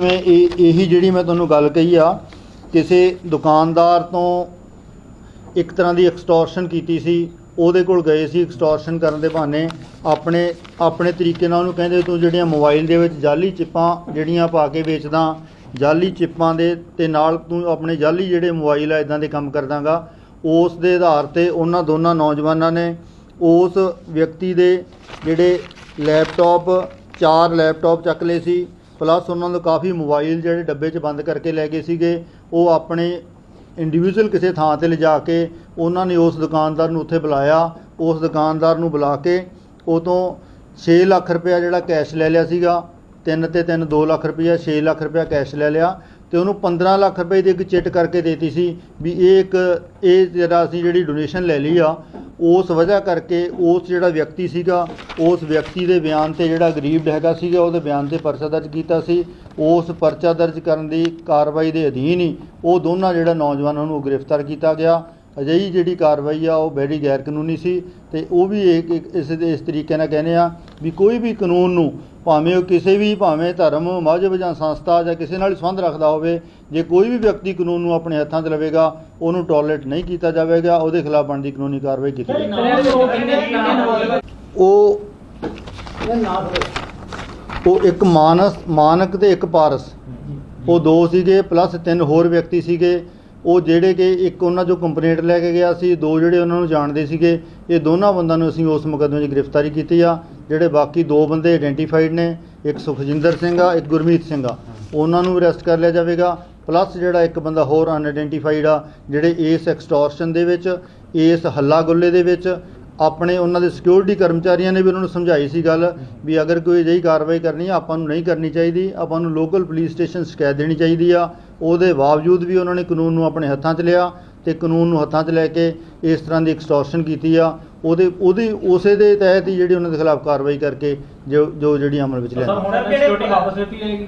ਜਿਵੇਂ ਇਹ, ਇਹੀ ਜਿਹੜੀ ਮੈਂ ਤੁਹਾਨੂੰ ਗੱਲ ਕਹੀ ਆ, ਕਿਸੇ ਦੁਕਾਨਦਾਰ ਤੋਂ ਇੱਕ ਤਰ੍ਹਾਂ ਦੀ ਐਕਸਟੋਰਸ਼ਨ ਕੀਤੀ ਸੀ, ਉਹਦੇ ਕੋਲ ਗਏ ਸੀ ਐਕਸਟੋਰਸ਼ਨ ਕਰਨ ਦੇ ਬਹਾਨੇ, ਆਪਣੇ ਆਪਣੇ ਤਰੀਕੇ ਨਾਲ ਉਹਨੂੰ ਕਹਿੰਦੇ ਤੂੰ ਜਿਹੜੀਆਂ ਮੋਬਾਈਲ ਦੇ ਵਿੱਚ ਜਾਲੀ ਚਿੱਪਾਂ ਜਿਹੜੀਆਂ ਪਾ ਕੇ ਵੇਚਦਾ, ਜਾਲੀ ਚਿੱਪਾਂ ਦੇ, ਤੇ ਨਾਲ ਤੂੰ ਆਪਣੇ ਜਾਲੀ ਜਿਹੜੇ ਮੋਬਾਈਲ ਆ ਇਦਾਂ ਦੇ ਕੰਮ ਕਰਦਾਗਾ ਉਸ ਦੇ ਆਧਾਰ ਤੇ ਉਹਨਾਂ ਦੋਨਾਂ ਨੌਜਵਾਨਾਂ ਨੇ ਉਸ ਵਿਅਕਤੀ ਦੇ ਜਿਹੜੇ ਲੈਪਟਾਪ ਚਾਰ ਲੈਪਟਾਪ ਚੱਕ ਲਏ ਸੀ ਪਲੱਸ ਉਹਨਾਂ ਨੂੰ ਕਾਫੀ ਮੋਬਾਈਲ ਜਿਹੜੇ ਡੱਬੇ 'ਚ ਬੰਦ ਕਰਕੇ ਲੈ ਗਏ ਸੀਗੇ, ਉਹ ਆਪਣੇ ਇੰਡੀਵਿਜੂਅਲ ਕਿਸੇ ਥਾਂ ਤੇ ਲਿਜਾ ਕੇ ਉਹਨਾਂ ਨੇ ਉਸ ਦੁਕਾਨਦਾਰ ਨੂੰ ਉੱਥੇ ਬੁਲਾਇਆ, ਉਸ ਦੁਕਾਨਦਾਰ ਨੂੰ ਬੁਲਾ ਕੇ ਉਹ ਤੋਂ 6 ਲੱਖ ਰੁਪਇਆ ਜਿਹੜਾ ਕੈਸ਼ ਲੈ ਲਿਆ ਸੀਗਾ, ਤਿੰਨ ਤੇ ਤਿੰਨ 2 ਲੱਖ ਰੁਪਇਆ 6 ਲੱਖ ਰੁਪਇਆ ਕੈਸ਼ ਲੈ ਲਿਆ ਤੇ ਉਹਨੂੰ 15 ਲੱਖ ਰੁਪਏ ਦੀ ਇੱਕ ਚਿੱਟ ਕਰਕੇ ਦੇਤੀ ਸੀ ਵੀ ਇਹ ਇੱਕ, ਇਹ ਜਿਹੜਾ ਅਸੀਂ ਜਿਹੜੀ ਡੋਨੇਸ਼ਨ ਲੈ ਲਈ ਆ ਉਸ ਵਜ੍ਹਾ ਕਰਕੇ ਉਸ ਜਿਹੜਾ ਵਿਅਕਤੀ ਸੀਗਾ, ਉਸ ਵਿਅਕਤੀ ਦੇ ਬਿਆਨ ਤੇ ਜਿਹੜਾ ਗਰੀਬ ਹੈਗਾ ਸੀਗਾ, ਉਹਦੇ ਬਿਆਨ ਤੇ ਪਰਚਾ ਦਰਜ ਕੀਤਾ ਸੀ। ਉਸ ਪਰਚਾ ਦਰਜ ਕਰਨ ਦੀ ਕਾਰਵਾਈ ਦੇ ਅਧੀਨ ਹੀ ਉਹ ਦੋਨਾਂ ਜਿਹੜਾ ਨੌਜਵਾਨਾਂ ਨੂੰ ਗ੍ਰਿਫਤਾਰ ਕੀਤਾ ਗਿਆ। ਅਜਿਹੀ ਜਿਹੜੀ ਕਾਰਵਾਈ ਆ ਉਹ ਬੜੀ ਗੈਰ ਕਾਨੂੰਨੀ ਸੀ ਤੇ ਉਹ ਵੀ ਇੱਕ ਇਸ ਦੇ ਇਸ ਤਰੀਕੇ ਨਾਲ ਕਹਿੰਦੇ ਆ ਵੀ ਕੋਈ ਵੀ ਕਾਨੂੰਨ ਨੂੰ ਭਾਵੇਂ ਉਹ ਕਿਸੇ ਵੀ ਭਾਵੇਂ ਧਰਮ ਮਜ਼ਹਬ ਜਾਂ ਸੰਸਥਾ ਜਾਂ ਕਿਸੇ ਨਾਲ ਸੰਬੰਧ ਰੱਖਦਾ ਹੋਵੇ ਜੇ ਕੋਈ ਵੀ ਵਿਅਕਤੀ ਕਾਨੂੰਨ ਨੂੰ ਆਪਣੇ ਹੱਥਾਂ 'ਚ ਲਵੇਗਾ ਉਹਨੂੰ ਟੋਲਰੇਟ ਨਹੀਂ ਕੀਤਾ ਜਾਵੇਗਾ ਉਹਦੇ ਖਿਲਾਫ ਬਣਦੀ ਕਾਨੂੰਨੀ ਕਾਰਵਾਈ ਕੀਤੀ ਜਾਵੇਗੀ। ਉਹ ਉਹ ਇੱਕ ਮਾਨਸ ਮਾਨਕ ਤੇ ਇੱਕ ਪਾਰਸ। ਉਹ ਦੋ ਸੀਗੇ ਪਲੱਸ ਤਿੰਨ ਹੋਰ ਵਿਅਕਤੀ ਸੀਗੇ। ਉਹ ਜਿਹੜੇ ਕਿ ਇੱਕ ਉਹਨਾਂ ਜੋ ਕੰਪਲੇਂਟ ਲੈ ਕੇ ਗਿਆ ਸੀ, ਦੋ ਜਿਹੜੇ ਉਹਨਾਂ ਨੂੰ ਜਾਣਦੇ ਸੀਗੇ, ਇਹ ਦੋਨਾਂ ਬੰਦਿਆਂ ਨੂੰ ਅਸੀਂ ਉਸ ਮੁਕੱਦਮੇ 'ਚ ਗ੍ਰਿਫਤਾਰੀ ਕੀਤੀ ਆ। ਜਿਹੜੇ ਬਾਕੀ ਦੋ ਬੰਦੇ ਆਇਡੈਂਟੀਫਾਈਡ ਨੇ, ਇੱਕ ਸੁਖਜਿੰਦਰ ਸਿੰਘ ਆ, ਇੱਕ ਗੁਰਮੀਤ ਸਿੰਘ ਆ। ਉਹਨਾਂ ਨੂੰ ਅਰੈਸਟ ਕਰ ਲਿਆ ਜਾਵੇਗਾ। ਪਲੱਸ ਜਿਹੜਾ ਇੱਕ ਬੰਦਾ ਹੋਰ ਅਨਆਇਡੈਂਟੀਫਾਈਡ ਆ, ਜਿਹੜੇ ਇਸ ਐਕਸਟੋਰਸ਼ਨ ਦੇ ਵਿੱਚ, ਇਸ ਹੱਲਾ ਗੁੱਲੇ ਦੇ ਵਿੱਚ ਆਪਣੇ ਉਹਨਾਂ ਦੇ ਸਿਕਿਉਰਿਟੀ ਕਰਮਚਾਰੀਆਂ ਨੇ ਵੀ ਉਹਨਾਂ ਨੂੰ ਸਮਝਾਈ ਸੀ ਗੱਲ ਵੀ ਅਗਰ ਕੋਈ ਅਜਿਹੀ ਕਾਰਵਾਈ ਕਰਨੀ ਆ ਆਪਾਂ ਨੂੰ ਨਹੀਂ ਕਰਨੀ ਚਾਹੀਦੀ ਆਪਾਂ ਨੂੰ ਲੋਕਲ ਪੁਲਿਸ ਸਟੇਸ਼ਨ ਸ਼ਿਕਾਇਤ ਦੇਣੀ ਚਾਹੀਦੀ ਆ। ਉਹਦੇ ਬਾਵਜੂਦ ਵੀ ਉਹਨਾਂ ਨੇ ਕਾਨੂੰਨ ਨੂੰ ਆਪਣੇ ਹੱਥਾਂ 'ਚ ਲਿਆ ਤੇ ਕਾਨੂੰਨ ਨੂੰ ਹੱਥਾਂ 'ਚ ਲੈ ਕੇ ਇਸ ਤਰ੍ਹਾਂ ਦੀ ਐਕਸਟੋਰਸ਼ਨ ਕੀਤੀ ਆ। ਉਹਦੇ ਉਹਦੀ ਉਸੇ ਦੇ ਤਹਿਤ ਹੀ ਜਿਹੜੀ ਉਹਨਾਂ ਦੇ ਖਿਲਾਫ ਕਾਰਵਾਈ ਕਰਕੇ ਜੋ ਜੋ ਜਿਹੜੀ ਅਮਲ ਵਿੱਚ ਲਿਆਂਦੀ। ਹੁਣ ਸਿਕਿਉਰਿਟੀ ਵਾਪਸ ਦਿੱਤੀ ਜਾਏਗੀ।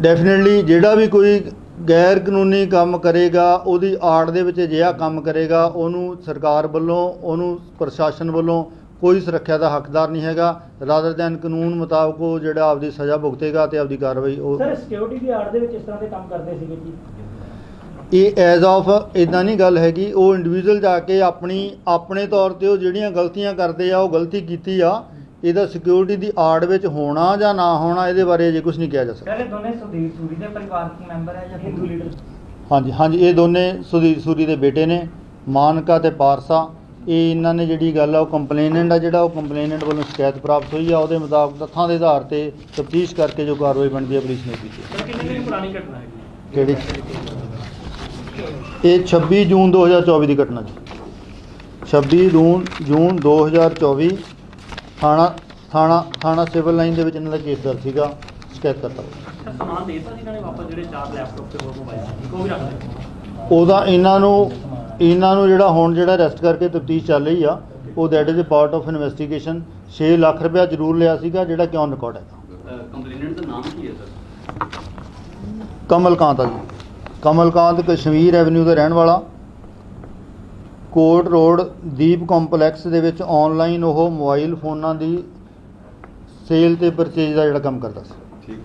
ਡੈਫੀਨਿਟਲੀ ਜਿਹੜਾ ਵੀ ਕੋਈ ਗੈਰ ਕਾਨੂੰਨੀ ਕੰਮ ਕਰੇਗਾ ਉਹਦੀ ਆੜ ਦੇ ਵਿੱਚ ਅਜਿਹਾ ਕੰਮ ਕਰੇਗਾ ਉਹਨੂੰ ਸਰਕਾਰ ਵੱਲੋਂ ਉਹਨੂੰ ਪ੍ਰਸ਼ਾਸਨ ਵੱਲੋਂ ਕੋਈ ਸੁਰੱਖਿਆ ਦਾ ਹੱਕਦਾਰ ਨਹੀਂ ਹੈਗਾ। ਰਾਦਰ ਦੈਨ ਕਾਨੂੰਨ ਮੁਤਾਬਕ ਉਹ ਜਿਹੜਾ ਆਪਦੀ ਸਜ਼ਾ ਭੁਗਤੇਗਾ ਤੇ ਆਪਦੀ ਕਾਰਵਾਈ ਉਹ ਸਰ ਸਿਕਿਉਰਿਟੀ ਦੀ ਆੜ ਦੇ ਵਿੱਚ ਇਸ ਤਰ੍ਹਾਂ ਦੇ ਕੰਮ ਕਰਦੇ ਸੀਗੇ ਜੀ? ਇਹ ਐਜ਼ ਆਫ ਇਦਾਂ ਨਹੀਂ ਗੱਲ ਹੈਗੀ। ਉਹ ਇੰਡੀਵਿਜੂਅਲ ਜਾ ਕੇ ਆਪਣੀ ਆਪਣੇ ਤੌਰ ਤੇ ਉਹ ਜਿਹੜੀਆਂ ਗਲਤੀਆਂ ਕਰਦੇ ਆ ਉਹ ਗਲਤੀ ਕੀਤੀ ਆ। ਇਹਦਾ ਸਿਕਿਉਰਿਟੀ ਦੀ ਆੜ ਵਿੱਚ ਹੋਣਾ ਜਾਂ ਨਾ ਹੋਣਾ ਇਹਦੇ ਬਾਰੇ ਅਜੇ ਕੁਝ ਨਹੀਂ ਕਿਹਾ ਜਾ ਸਕਦਾ। ਸਰ ਇਹ ਦੋਨੇ ਸੁਦੀਪ ਸੂਰੀ ਦੇ ਪਰਿਵਾਰ ਦੇ ਮੈਂਬਰ ਹੈ ਜਾਂ ਹਿੰਦੂ ਲੀਡਰ? ਹਾਂਜੀ ਹਾਂਜੀ ਇਹ ਦੋਨੇ ਸੁਧੀਰ ਸੂਰੀ ਦੇ ਬੇਟੇ ਨੇ ਮਾਨਕਾ ਤੇ ਪਾਰਸਾ। ਇਹ ਇਹਨਾਂ ਨੇ ਜਿਹੜੀ ਗੱਲ ਆ ਉਹ ਕੰਪਲੇਨੈਂਟ ਆ ਜਿਹੜਾ ਉਹ ਕੰਪਲੇਨੈਂਟ ਵੱਲੋਂ ਸ਼ਿਕਾਇਤ ਪ੍ਰਾਪਤ ਹੋਈ ਆ ਉਹਦੇ ਮੁਤਾਬਕ ਤੱਥਾਂ ਦੇ ਆਧਾਰ ਤੇ ਤਫਤੀਸ਼ ਕਰਕੇ ਜੋ ਕਾਰਵਾਈ ਬਣਦੀ ਆ ਪੁਲਿਸ ਨੇ ਕੀਤੀ ਕਿੰਨੇ ਦਿਨ ਪੁਰਾਣੀ ਘਟਨਾ ਹੈ ਕਿਹੜੀ? ਇਹ 26 ਜੂਨ 2024 ਦੀ ਘਟਨਾ ਜੀ। 26 ਜੂਨ ਜੂਨ 2024 ਥਾਣਾ ਥਾਣਾ ਥਾਣਾ ਸਿਵਲ ਲਾਈਨ ਦੇ ਵਿੱਚ ਇਹਨਾਂ ਦਾ ਕੇਸ ਦਰਜ ਸੀਗਾ ਸ਼ਿਕਾਇਤ ਕਰਤਾ। ਸਮਾਨ ਦੇਤਾ ਸੀ ਇਹਨਾਂ ਨੇ ਵਾਪਸ ਜਿਹੜੇ ਚਾਰ ਲੈਪਟਾਪ ਤੇ ਹੋਰ ਮੋਬਾਈਲ ਸੀ ਉਹ ਵੀ ਰੱਖ ਲਏ? ਉਹਦਾ ਇਹਨਾਂ ਨੂੰ ਇਹਨਾਂ ਨੂੰ ਜਿਹੜਾ ਹੁਣ ਜਿਹੜਾ ਅਰੈਸਟ ਕਰਕੇ ਤਫਤੀਸ਼ ਚੱਲ ਰਹੀ ਆ ਉਹ that is a part of investigation 6 lakh ਰੁਪਇਆ ਜ਼ਰੂਰ ਲਿਆ ਸੀਗਾ ਜਿਹੜਾ ਕਿ ਔਨ ਰਿਕਾਰਡ ਹੈ ਕੰਪਲੇਨੈਂਟ ਦਾ ਨਾਮ ਕੀ ਹੈ ਸਰ? ਕਮਲਕਾਂਤ ਜੀ। ਕਮਲਕਾਂਤ ਕਸ਼ਮੀਰ ਐਵਨਿਊ ਦਾ ਰਹਿਣ ਵਾਲਾ। ਕੋਟ ਰੋਡ, ਦੀਪ ਕੰਪਲੈਕਸ ਦੇ ਵਿੱਚ ਆਨਲਾਈਨ ਉਹ ਮੋਬਾਈਲ ਫੋਨਾਂ ਦੀ ਸੇਲ ਤੇ ਪਰਚੇਜ ਦਾ ਜਿਹੜਾ ਕੰਮ ਕਰਦਾ ਸੀ। ਠੀਕ।